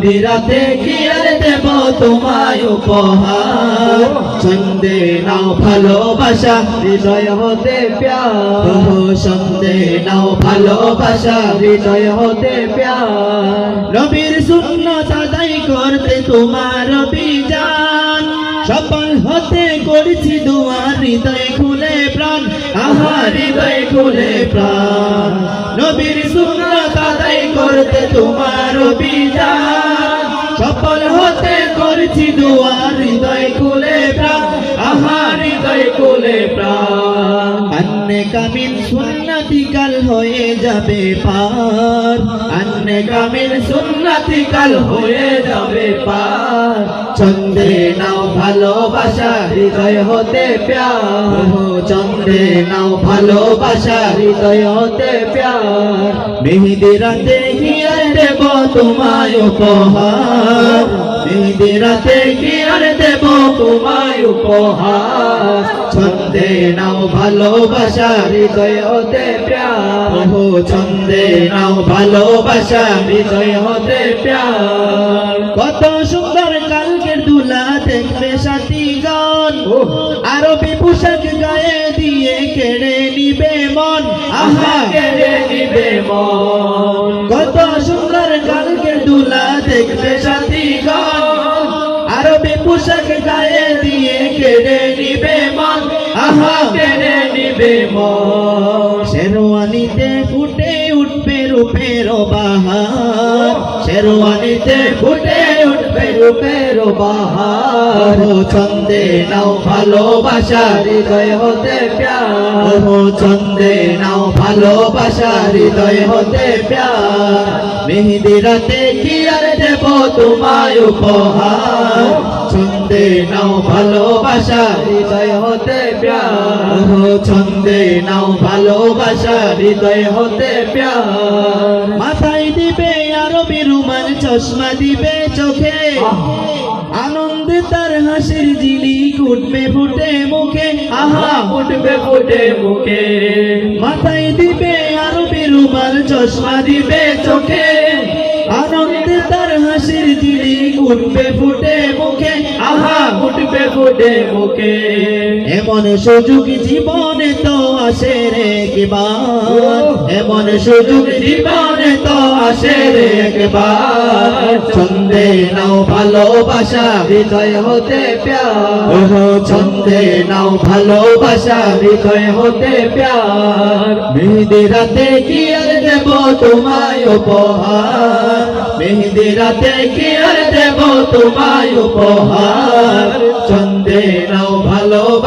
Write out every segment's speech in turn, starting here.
বিরাতে কি আর দেব তোমায় উপহার। ছন্দে নাও ভালোবাসা হৃদয় হতে প্যার। ছন্দে নাও ভালোবাসা হৃদয় হতে প্যার। নবীর সুন্নত আদায় করতে তোমার বিজান সফল হতে করছি দুয়ার হৃদয় খুলে প্রাণ। আহা হৃদয় খুলে প্রাণ। নবীর সুন্নত আদায় করতে তোমার সফল হতে করছি দুয়ার হৃদয় খুলে প্রাণ। আহা হৃদয় খুলে প্রাণ। আন্নে কামিল সুন্নতি কাল হয়ে যাবে পার। আন্নে কামিল সুন্নতি কাল হয়ে যাবে পার। চন্দ্রে নাও ভালোবাসা, হৃদয় হতে প্যার। চন্দ্রে নাও ভালোবাসা, হৃদয় হতে প্যার। মেহেদি রাতে হিয়ার দেব তোমায় উপহার। মেহেদি রাতে হিয়ার দেব তোমায় উপহার। ছন্দে নাও ভালোবাসা হৃদয় হতে প্যার ও ছন্দে নাও ভালোবাসা হৃদয় হতে প্যার কত সুন্দর কালকের দুলা দেখবে সাথীগণ। আরবি পোশাক গায়ে দিয়ে কেড়ে নিবে মন। আহা। কেড়ে নিবে মন। কত সুন্দর কালকের দুলা দেখবে সাথীগণ। আরবি পোশাক গায়ে দিয়ে কেড়ে কেড়ে নিবে শেরওয়ানিতে ফুটে উঠবে রূপের বাহার। শেরওয়ানিতে ফুটে উঠবে রূপের বাহার। চন্দে, নাও ভালোবাসা, হৃদয় হতে প্যার। চন্দে, নাও ভালোবাসা, হৃদয় হতে প্যার। মেহেদি রাতে কি আর দেব তোমায় উপহার? ছন্দে নাও ভালোবাসা হৃদয় হতে প্যার। ছন্দে নাও ভালোবাসা হৃদয় হতে প্যার। মাথায় দিবে আরবি রুমাল চশমা দিবে চোখে। আনন্দে তার হাসির জিলি উঠবে ফুটে মুখে। আহা। উঠবে ফুটে মুখে। মাথায় দিবে আরবি রুমাল চশমা দিবে চোখে। আনন্দে তার হাসির জিলি উঠবে ফুটে ফুটে মুখে এমন সুযোগ জীবনে তো আসে রে একবার এমন সুযোগ জীবনে তো আসে রে একবার ছন্দে নাও ভালোবাসা হৃদয় হতে প্যার। ছন্দে নাও ভালোবাসা হৃদয় হতে প্যার। মেহেদি রাতে কি আর দেব তোমায় উপহার? মেহেদি রাতে কি আর দেব তোমায় উপহার?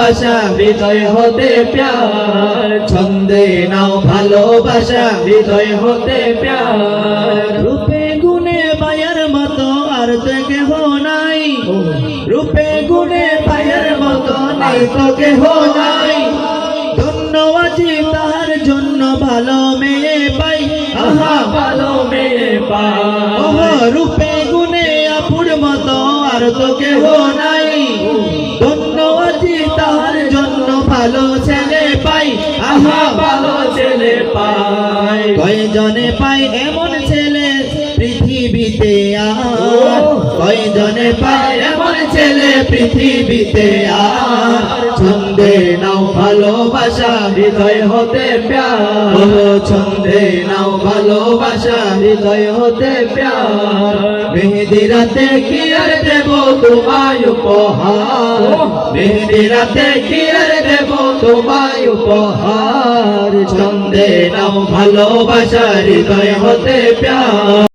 ভালোবাসা, হৃদয় হতে প্যার। ছন্দে নাও ভালোবাসা, হৃদয় হতে প্যার। রূপে গুণে বায়ার মতো আর কেহ নাই। রূপে গুণে বায়ার মতো নাই তো কেহ নাই। ধন্যবাদ তাহার জন্য ভালো মেয়ে পাই। আহা, ভালো মেয়ে পাই। রূপে গুণে আপুর মতো আর তো কেহ নাই। ভালো ছেলে পাই আহা ভালো ছেলে পাই। কয়জনে পাই এমন ছেলে পৃথিবীতে আর? কয়জনে পাই এমন ছেলে পৃথিবীতে আর? ছন্দে নাও ভালোবাসা, হৃদয় হতে প্যার। ছন্দে নাও ভালোবাসা, হৃদয় হতে প্যার। মেহেদি রাতে কি আর দেব তোমায় উপহার? মেহেদি রাতে কি আর দেব তোমায় উপহার? ছন্দে নাও ভালোবাসার হৃদয় হতে প্যার।